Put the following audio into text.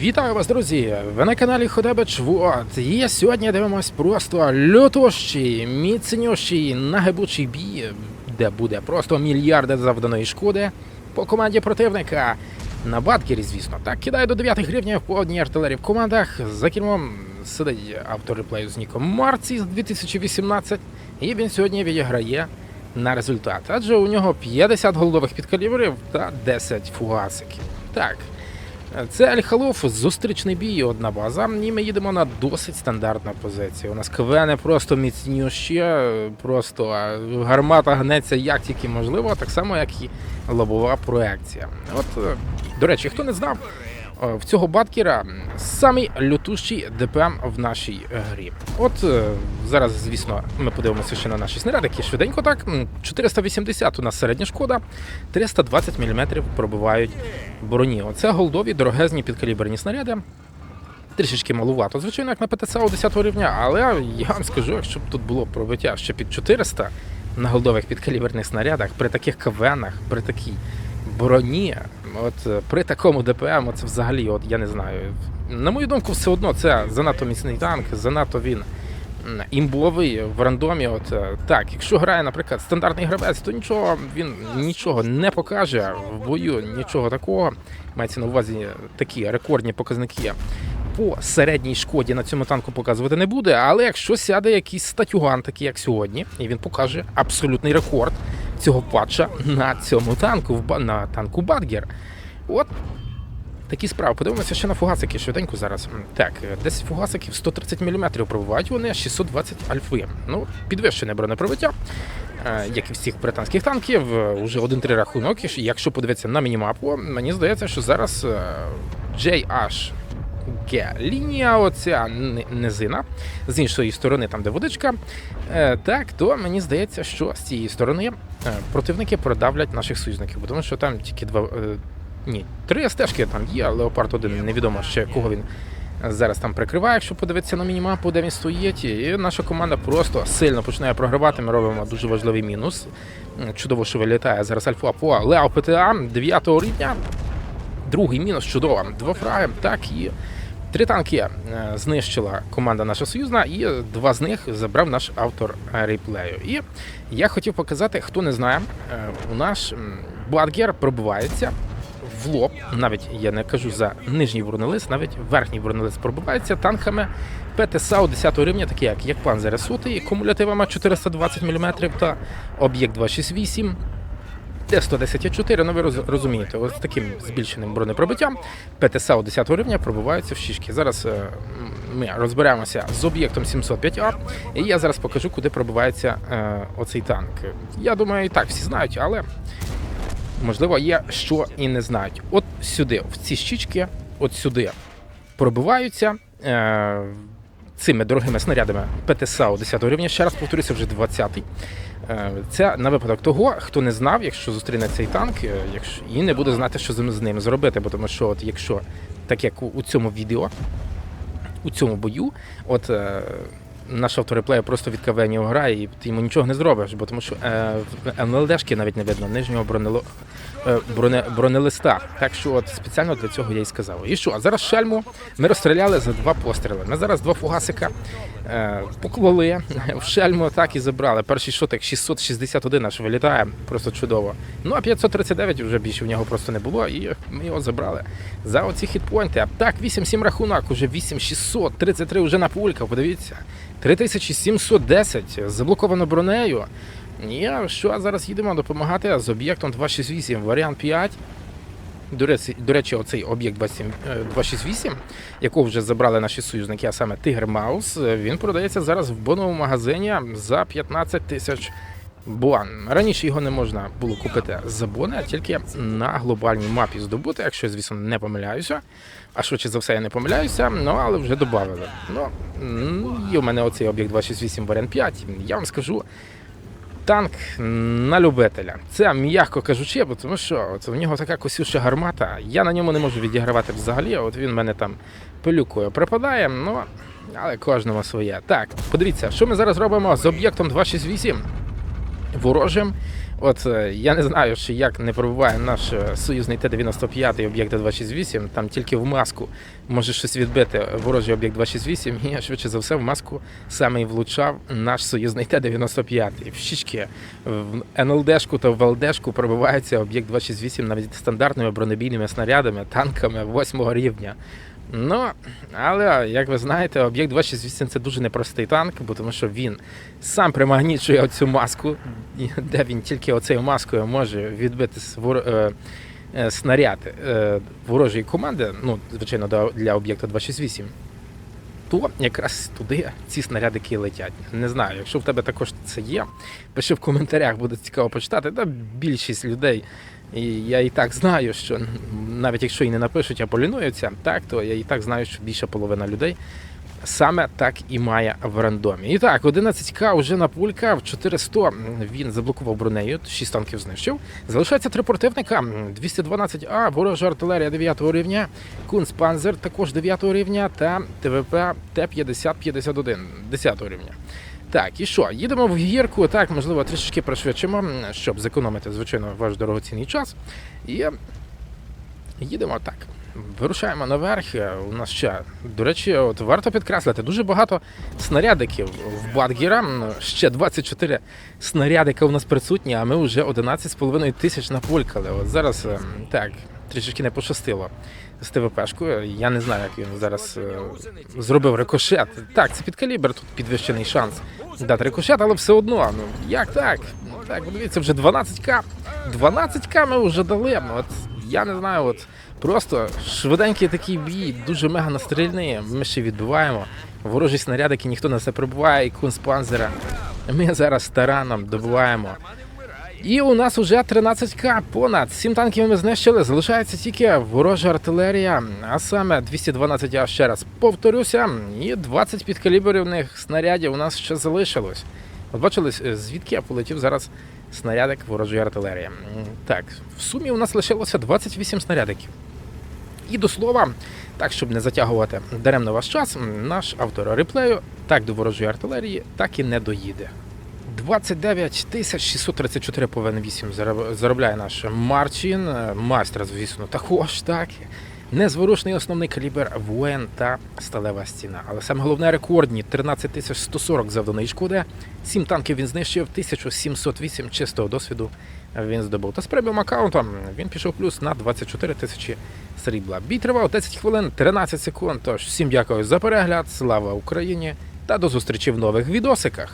Вітаю вас, друзі! Ви на каналі Ходебич Вот. І сьогодні дивимось просто лютощий, міцнющий, нагибучий бій, де буде просто мільярди завданої шкоди по команді противника. На Баткері, звісно. Так, кидає до 9 гривень по одній артилерії в командах. За кермом сидить автор реплею з Ніком Марці з 2018. І він сьогодні відіграє на результат. Адже у нього 50 голдових підкалібрів та 10 фугасиків. Так. Це Альхалов, зустрічний бій, одна база. І ми їдемо на досить стандартну позицію. У нас квени просто міцніші, просто гармата гнеться як тільки можливо, так само, як і лобова проекція. От, е, до речі, хто не знав, в цього баткера самий лютущий ДПМ в нашій грі. От е, зараз, звісно, ми подивимося ще на наші снарядики. Швиденько так. 480 у нас середня шкода, 320 мм пробивають броні. Оце голдові дорогезні підкаліберні снаряди. Трішечки малувато, звичайно, як на ПТСАУ 10 рівня, але я вам скажу, якщо б тут було пробиття ще під 400 на голдових підкаліберних снарядах, при таких кавенах, при такій броні, от е, при такому ДПМ, це взагалі, от я не знаю. На мою думку, все одно це занадто міцний танк, занадто він імбовий в рандомі. От е, так, якщо грає, наприклад, стандартний гравець, то нічого він нічого не покаже в бою, нічого такого. Мається на увазі такі рекордні показники. По середній шкоді на цьому танку показувати не буде, але якщо сяде якийсь статюган, такий як сьогодні, і він покаже абсолютний рекорд цього патча на цьому танку, на танку Бадгер. От такі справи. Подивимося ще на фугасики швиденько зараз. Так, е, 10 фугасиків 130 мм пробувають вони 620 альфи. Ну, підвищене бронепробиття. е, Як і всіх британських танків, е, уже 1-3 рахунок. Якщо подивитися на мінімапу, мені здається, що зараз е, JH Г лінія, оця низина, з іншої сторони, там де водичка. Е, так, то мені здається, що з цієї сторони е, противники продавлять наших союзників, тому що там тільки два. Е, ні, три стежки там є, Леопард один невідомо ще кого він зараз там прикриває, якщо подивитися на мінімапу, де він стоїть. І наша команда просто сильно починає програвати. Ми робимо дуже важливий мінус. Чудово, що вилітає зараз Альфа по Лео ПТА 9 рівня. Другий мінус чудово. Два фраги, так і три танки е, знищила команда наша союзна, і два з них забрав наш автор реплею. І я хотів показати, хто не знає, е, у наш м, Бладгер пробивається в лоб. Навіть я не кажу за нижній бронелист, навіть верхній бронелист пробивається танками ПТСАУ 10 рівня, такі як, як Панзер Сутий, кумулятивами 420 мм та об'єкт 268. Т-110-4, ну ви роз- розумієте, ось таким збільшеним бронепробиттям ПТСАУ 10 рівня пробиваються в шишки. Зараз е, ми розберемося з об'єктом 705А, і я зараз покажу, куди пробивається е, оцей танк. Я думаю, і так всі знають, але можливо є що і не знають. От сюди, в ці щічки, от сюди пробиваються. Цими дорогими снарядами ПТСАУ 10 рівня, ще раз повторюся, вже 20-й. Е, Це на випадок того, хто не знав, якщо зустріне цей танк, е, якщо і не буде знати, що з ним- зробити. Бо тому що, от якщо так як у, у цьому відео, у цьому бою, от е, наш автореплеєр просто від кавені і ти йому нічого не зробиш, бо тому що е, МЛДшки навіть не видно нижнього бронело, е, броне, бронелиста. Так що от спеціально для цього я й сказав. І що? А зараз шельму ми розстріляли за два постріли. Ми зараз два фугасика е, поклали в шельму, так і забрали. Перший шотик 661 аж вилітає, просто чудово. Ну а 539 вже більше в нього просто не було, і ми його забрали. За оці хітпойнти. А так, 8-7 рахунок, уже 8633 вже на пульках, подивіться. 3710 заблоковано бронею. І що зараз їдемо допомагати з об'єктом 268, варіант 5. До речі, до речі, оцей об'єкт 27, е, 268, якого вже забрали наші союзники, а саме Тигр Маус, е, він продається зараз в боновому магазині за 15 тисяч бон. Раніше його не можна було купити за бони, а тільки на глобальній мапі здобути, якщо звісно, не помиляюся. А швидше за все я не помиляюся, ну але вже додали. Ну, є у мене оцей об'єкт 268 варіант 5. Я вам скажу, танк на любителя. Це м'яко кажучи, бо тому що от в нього така косюша гармата. Я на ньому не можу відігравати взагалі. От він мене там пилюкою припадає, ну але кожному своє. Так, подивіться, що ми зараз робимо з об'єктом 268 ворожим. От е, я не знаю, чи як не пробуває наш е, союзний Т-95 об'єкт 268, там тільки в маску може щось відбити ворожий об'єкт 268, і швидше за все в маску саме і влучав наш союзний Т-95. В щічки в НЛДшку та в ЛДшку пробивається об'єкт 268 навіть стандартними бронебійними снарядами, танками 8 рівня. Ну, але як ви знаєте, об'єкт 268 це дуже непростий танк, бо тому що він сам примагнічує оцю маску, де він тільки оцею маскою може відбити свор- е, е, снаряд е, ворожої команди, ну, звичайно, для об'єкта 268. То якраз туди ці снарядики летять. Не знаю, якщо в тебе також це є, пиши в коментарях, буде цікаво почитати. Та більшість людей, і я і так знаю, що навіть якщо і не напишуть, а полінуються, так, то я і так знаю, що більша половина людей саме так і має в рандомі. І так, 11К вже на пулька, в 400 він заблокував бронею, 6 танків знищив. Залишається три противника. 212А, ворожа артилерія 9 рівня, Кунспанзер також 9 рівня та ТВП Т-50-51 10 рівня. Так, і що? Їдемо в гірку, так, можливо, трішечки пришвидшимо, щоб зекономити, звичайно, ваш дорогоцінний час. І їдемо так. Вирушаємо наверх. У нас ще, до речі, от варто підкреслити, дуже багато снарядиків в Бадгера. М, Ще 24 снарядика у нас присутні, а ми вже 11,5 тисяч наполькали. От зараз е, так, трішечки не пощастило з ТВПшкою. Я не знаю, як він зараз е, зробив рикошет. Так, це під калібр, тут підвищений шанс дати рикошет, але все одно. Ну як так? Ну, Так, подивіться, вже 12к. 12к ми вже дали. Ну, От я не знаю, от просто швиденький такий бій, дуже мега настрільний. Ми ще відбиваємо. Ворожі снарядики ніхто не прибуває, і кунспанзера. Ми зараз тараном добиваємо. І у нас уже 13к понад 7 танків ми знищили. Залишається тільки ворожа артилерія, а саме 212 я ще раз повторюся, і 20 підкаліберних снарядів у нас ще залишилось. От бачили, е, звідки я полетів зараз снарядик ворожої артилерії. Так, в сумі у нас лишилося 28 снарядиків. І до слова, так щоб не затягувати даремно ваш час, наш автор реплею так до ворожої артилерії, так і не доїде. 29 тисяч 634 по ВН8 заробляє наш Марчин, е, майстер, звісно, також так. Незворушний основний калібр воєн та сталева стіна. Але саме головне рекордні 13 тисяч 140 завданої шкоди. 7 танків він знищив, 1708 чистого досвіду він здобув. Та з преміум аккаунтом він пішов плюс на 24 тисячі срібла. Бій тривав 10 хвилин 13 секунд. Тож всім дякую за перегляд. Слава Україні та до зустрічі в нових відосиках.